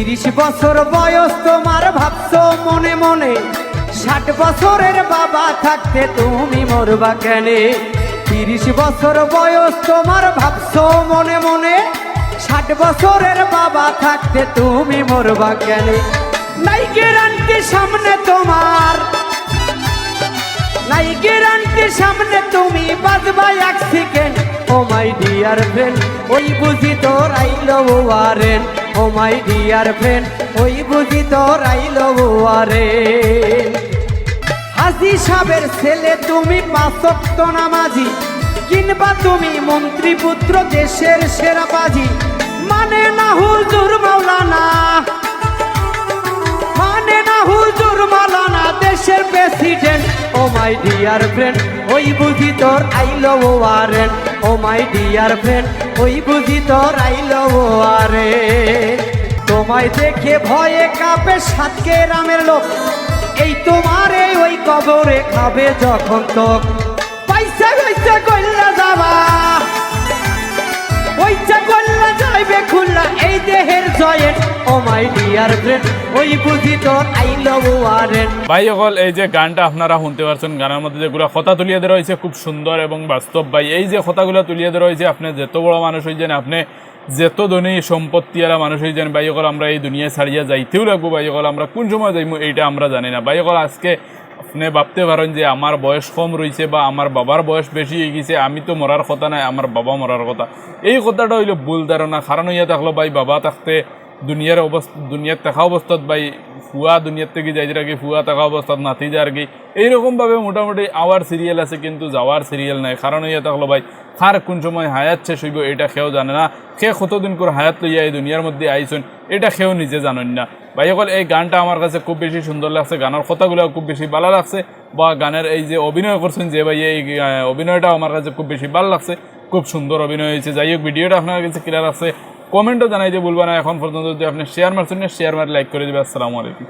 তিরিশ বছর বয়স তোমার ভাবছ মনে মনে। ষাট বছরের বাবা থাকতে তুমি মরবা কেনে? তিরিশ বছর বয়স তোমার ভাবছ মনে মনে। ষাট বছরের বাবা থাকতে তুমি মরবা কেনে? নাই গ্যারান্টি সামনে তোমার। নাই গ্যারান্টি সামনে তুমি বাজবা এক second oh my dear friend, ওই বুঝি তোর আইলো ওয়ারেন ও মাই ডিয়ার ফ্রেন্ড ওই বুঝি তোর আইলো ওয়ারেন হাসি সাবের ছেলে, তুমি পাঁচক্ত নামাজি, কিংবা তুমি মন্ত্রী পুত্র দেশের সেরা বাজি মানে না হুজুর মাওলানা মানে না হুজুর মালানা দেশের president oh my dear friend ওই বুঝি তোর আইলো ওয়ারেন। ও মাই ডিয়ার ফ্রেন্ড ওই বুঝি তোর ও আরে। তোমায় দেখে ভয়ে কাপে সাতকে রামের লোক। এই তোমারে ওই কবরে খাবে যখন তো পয়সা পয়সা খুললা এই দেহের জয়েন। ও মাই ডিয়ার ফ্রেন্ড, ওই বুঝি তোর আই লাভ ভাই এই যে গানটা আপনারা শুনতে পারছেন, গানের মধ্যে যেগুলো কথা তুলিয়ে দেওয়া হয়েছে খুব সুন্দর এবং বাস্তব। ভাই, এই যে কথাগুলো তুলিয়ে দেওয়া হয়েছে আপনি যত বড় মানুষ হয়েছেন আপনি যেত ধনী সম্পত্তি আর মানুষ হয়েছেন ভাই সকল আমরা এই দুনিয়া ছাড়িয়ে যাইতেও লাগবো, ভাই সকল আমরা কোন সময় যাইমু এইটা আমরা জানি না। ভাই সকল আজকে আপনি ভাবতে পারেন যে আমার বয়স কম রয়েছে বা আমার বাবার বয়স বেশি হয়ে গেছে, আমি তো মরার কথা নাই, আমার বাবা মরার কথা। এই কথাটা হইল ভুল ধারণা। কারণ ইয়া থাকল ভাই বাবা থাকতে দুনিয়ার অবস্থা দুনিয়ার থাকা অবস্থাত ভাই ফুয়া দুনিয়ার থেকে যাই রাখি ফুয়া থাকা অবস্থাত নাতি যার কি এইরকমভাবে মোটামুটি আওয়ার সিরিয়াল আছে কিন্তু যাওয়ার সিরিয়াল নাই। কারণ ইয়া থাকল ভাই কার কোন সময় হায়াত শেষ হইব এটা কেউ জানে না। সে কতদিন করে হায়াত লইয়া এই দুনিয়ার মধ্যে আইসুন এটা কেউ নিজে জানেন না। ভাই অকল এই গানটা আমার কাছে খুব বেশি সুন্দর লাগছে। গানের কথাগুলো খুব বেশি ভালো লাগছে। বা গানের এই যে অভিনয় করছেন যে ভাই এই আহ, অভিনয়টাও আমার কাছে খুব বেশি ভালো লাগছে। খুব সুন্দর অভিনয় হয়েছে। যাই হোক ভিডিওটা আপনার কাছে ক্লিয়ার আছে। কমেন্টও জানাই যে বলব না, এখন পর্যন্ত যদি আপনি শেয়ার মারছেন শেয়ার মারে লাইক করে দেবে। আসসালামু আলাইকুম।